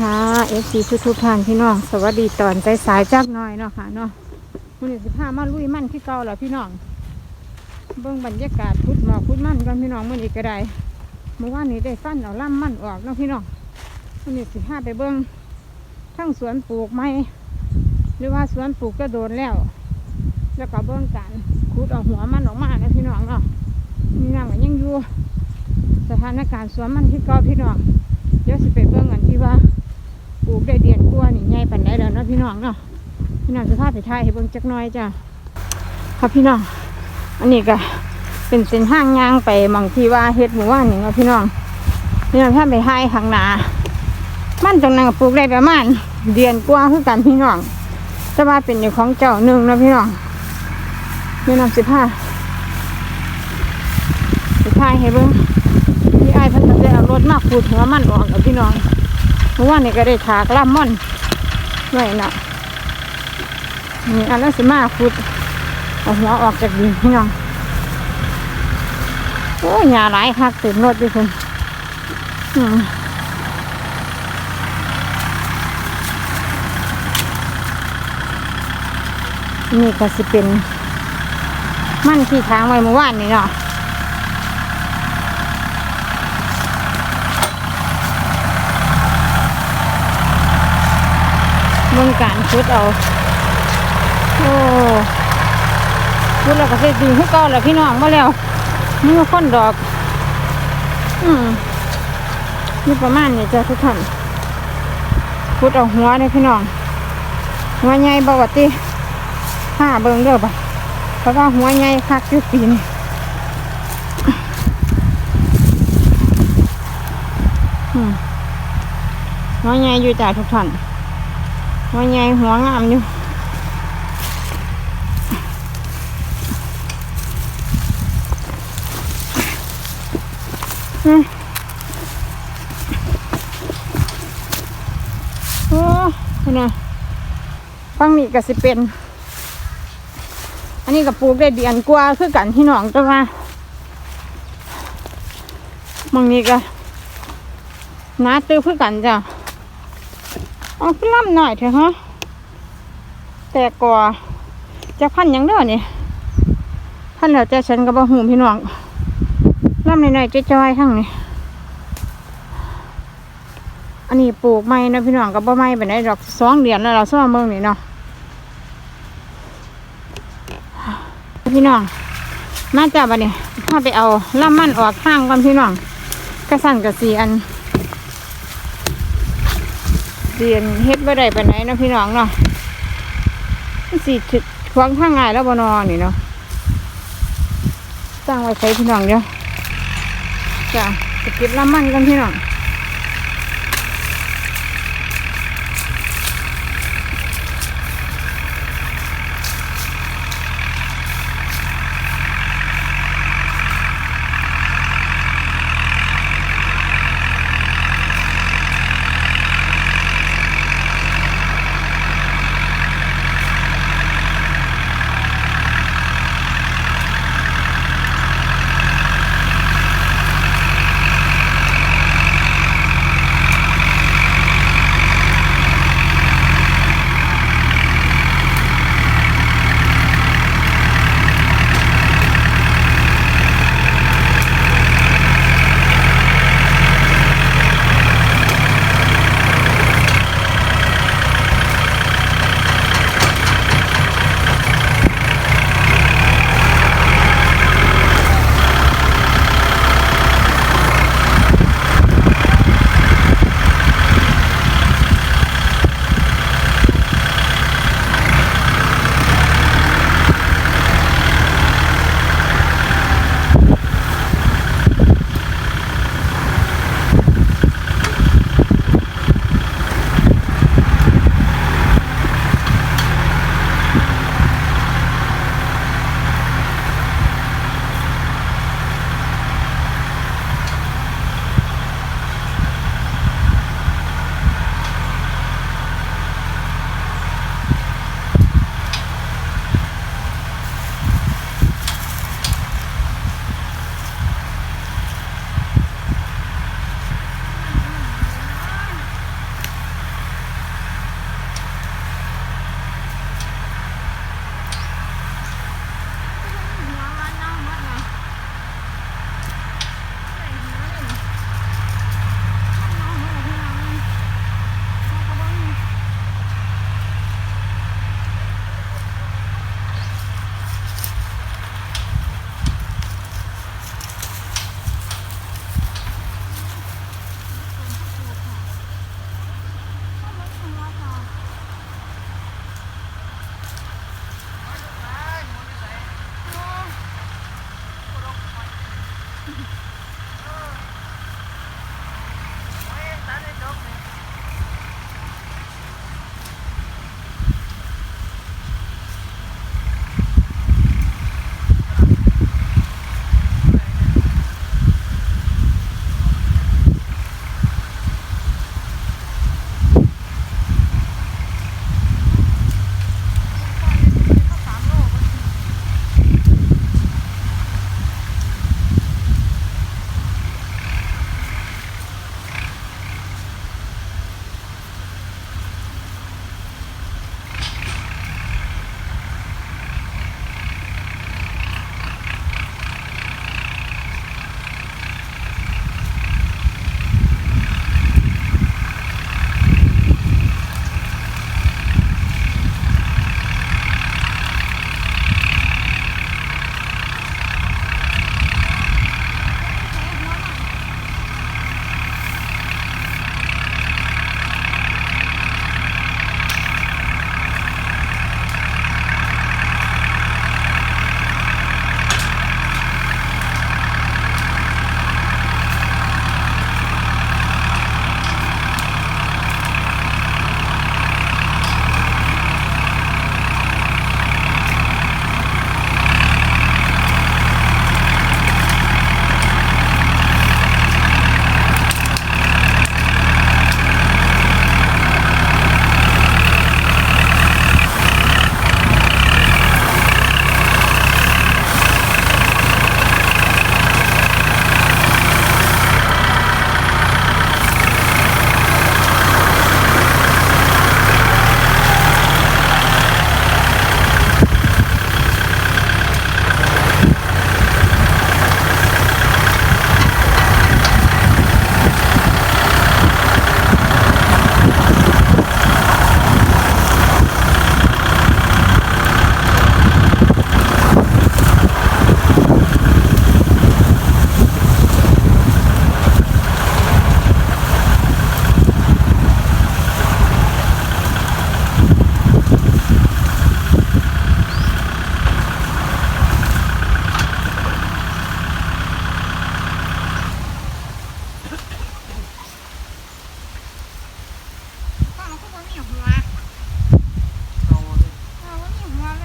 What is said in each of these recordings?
ดีค่ะ FC ทุกทุกๆท่านพี่น้อง สวัสดีตอนใจสายจักหน่อยเนาะค่ะเนาะมือนี้สิพามาลุยมั่นที่เก่าแล้วพี่น้อง เบิ่งบรรยากาศพุดหมอกพุดมั่นกันพี่น้องมื้อนี้ก็ไดเมื่อวานนี้ได้ฟันเอาล่ำมั่นออกเนาะพี่น้องมือนี้สิพาไปเบิ่งทั้งสวนปลูกไม้หรือว่าสวนปลูกกระโดนแล้ว แล้วก็เบิ่งการขุดเอาหัวมันออกมาเนาะพี่น้องเนาะมีน้ำก็ยังอยู่สถานการณ์สวนมันที่เก่าพี่น้องเดี๋ยวสิไปเบิ่งอันที่ว่า ลูกได้เดือนกว่านี่ใหญ่ปานใดแล้วเนาะพี่น้องเนาะพี่น้องจะพาไปถ่ายให้เบิ่งจักน่อยจ้ะครับพี่น้อง อันนี้ก็เป็นเส้นทางยางไปมองที่ว่าเฮ็ดหมู่บ้านนี่เนาะพี่น้องพี่น้องถ้าไปถ่ายข้างหน้ามันตรงนั้นปลูกได้ประมาณเดือนกว่าคือกันพี่น้องแต่ว่าเป็นอยู่ของเจ้าหนึ่งนะพี่น้องพี่น้องสิพาไปถ่ายให้เบิ่งพี่ไอ้พิ่นก็ได้เอารถมาขูดหัวมันออกกับพี่น้อง มื่อวานนี่ก็ได้ถากล่ำม่อนไว้นะนี่อันนั้นสิมาขูดเอาหัวออกจากดินพี่น้องโอ้ยหญ้าหลายคักเต็มรถด้วยคนอืมนี่ก็สิเป็น มันที่ทางไว้เมื่อวานนี่เนาะ เมืองการชุดเอา โอ้ชุดเราก็ใส่ดีให้ก่อนแล้วพี่น้องมาแล้วนี่มาค้นดอก อืมนี่ประมาณนี้จ้ะทุกท่านพุดเอาหัวเนี่ยพี่น้อง หัวใหญ่บวติห้าเบิ่งเด้อปะเพราะว่าหัวใหญ่คักยุปีนี่อืมหัวใหญ่อยู่จ้ะทุกท่าน หัวใหญ่หัวงามอยู่อืมโอ้นี่นะฟังนี่ก็สิเป็น อันนี้ก็ปลูกได้เดือนกว่าคือกันที่หนองจังว่าบางนี้ก็น้าตื้อคือกันจ้ะ เอาขึ้นล่ำหน่อยเถอะฮะแต่กว่าจะพันยังเด้อนี่พันแล้วแต่ฉันก็บ่หูพี่น้องล่ำหน่อยๆจ้อยทั้งนี้อันนี้ปลูกไม้นะพี่น้องก็บ่ไม้ไปไหนดอกสองเดือนแล้วเราซ่อมเมืองนี่เนาะพี่น้องมาจับอันนี้ถ้าไปเอาล่ำมันออกข้างก่อนพี่น้องกระสั่นกระสีอัน เรียนเฮ็ดบ่ได้ไปไหนนะพี่น้องเนาะสิถึกควางทางง่ายแล้วบนอนนี่เนาะตั้งไว้ใช้พี่น้องเดี๋ยวจ้ะเก็บน้ำมันกันพี่น้อง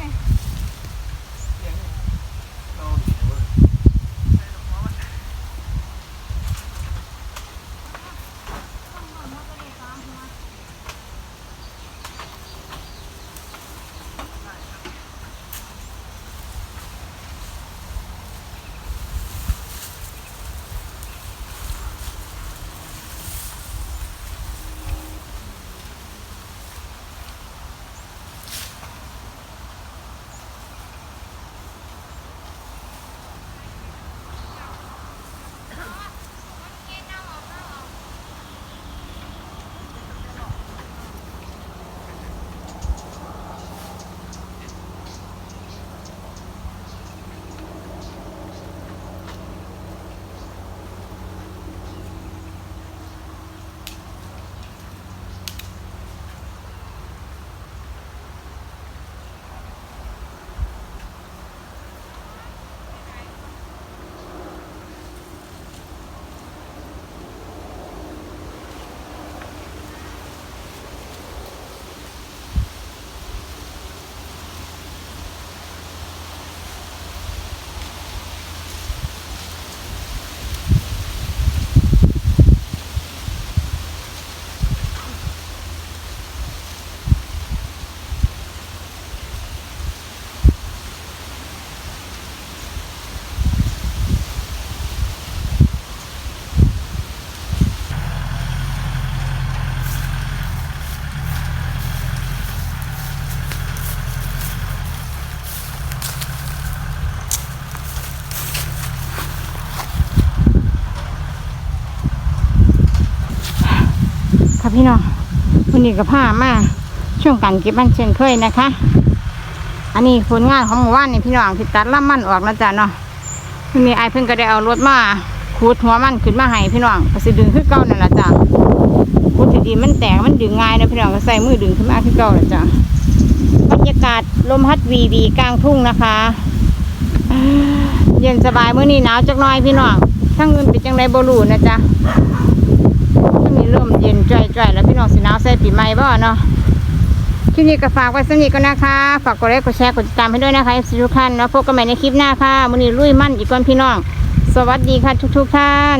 Okay. พี่น้องวันนี้กับผ้ามาช่วงกันเก็บมันเช่นเคยนะคะ อันนี้ผลงานของหมู่บ้านนี่พี่น้องที่ตัดล่ำมันออกนะจ๊ะเนาะวันนี้ไอเพิ่นก็ได้เอารถมาขูดหัวมันขึ้นมาให้พี่น้องก็สิดึงขึ้นเก่านั่นแหละจ้ะขูดดีมันแตกมันดึงง่ายนะพี่น้องก็ใส่มือดึงขึ้นมาขึ้นเก่าเลยจ้ะบรรยากาศลมพัดวีวีกลางทุ่งนะคะเย็นสบายเมื่อนี้หนาวจักน้อยพี่น้องทั้งเงินเป็นจังไรบรูนะจ๊ะ นี้เริ่มเย็นจ่อยๆแล้วพี่น้องสินาวใส่ปีใหม่บ่เนาะคลิปนี้ก็ฝากไว้สักนิดก็นะคะ ฝากกดไลค์กดแชร์กดติดตามให้ด้วยนะคะเอฟซีทุกท่านแล้วพบกันใหม่ในคลิปหน้าค่ะมื่อนี้ลุยมั่นอีกก่อนพี่น้อง สวัสดีค่ะทุกๆท่าน